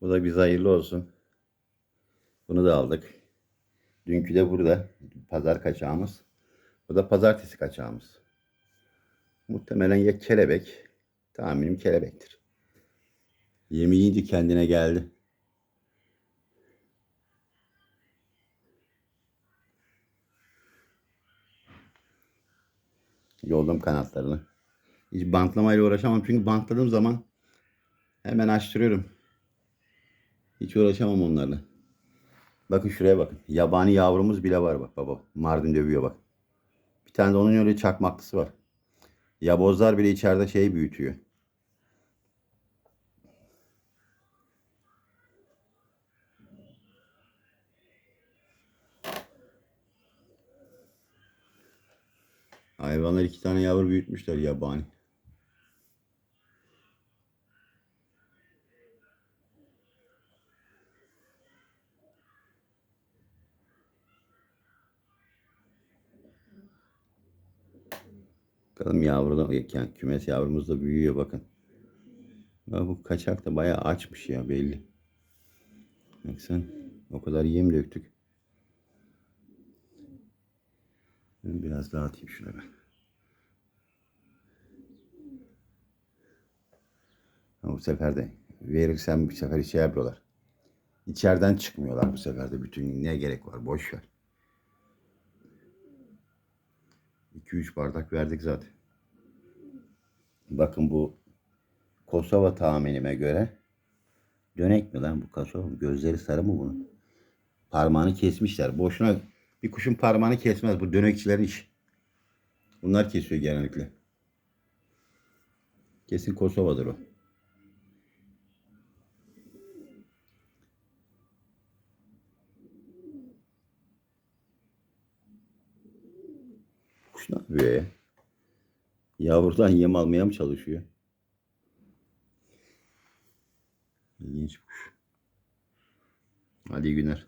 Bu da bize hayırlı olsun. Bunu da aldık. Dünkü de burada. Pazar kaçağımız. Bu da pazartesi kaçağımız. Muhtemelen ya kelebek. Tahminim kelebektir. Yemi yiyince kendine geldi. Yoldum kanatlarını. Hiç bantlamayla uğraşamam çünkü bantladığım zaman hemen açtırıyorum. Hiç uğraşamam onlarla. Bakın şuraya bakın. Yabani yavrumuz bile var bak baba. Mardin dövüyor bak. Bir tane de onun öyle çakmaklısı var. Yabozlar bile içeride şey büyütüyor. Hayvanlar iki tane yavru büyütmüşler yabani. Bakalım yavru da yani kümes yavrumuz da büyüyor bakın. Ya bu kaçak da bayağı açmış ya belli. Bak sen o kadar yem döktük. Biraz dağıtayım şuna ben. Ama bu sefer de verirsem bu sefer şey yapıyorlar. İçeriden çıkmıyorlar bu sefer de bütün. Ne gerek var boş ver. 2-3 bardak verdik zaten. Bakın bu Kosova tahminime göre dönek mi lan bu Kosova? Gözleri sarı mı bunun? Parmağını kesmişler. Boşuna bir kuşun parmağını kesmez. Bu dönekçilerin iş. Bunlar kesiyor genellikle. Kesin Kosova'dır o. Kuş ne ya? Yavrudan yem almaya mı çalışıyor? İlginç kuş. Hadi günler.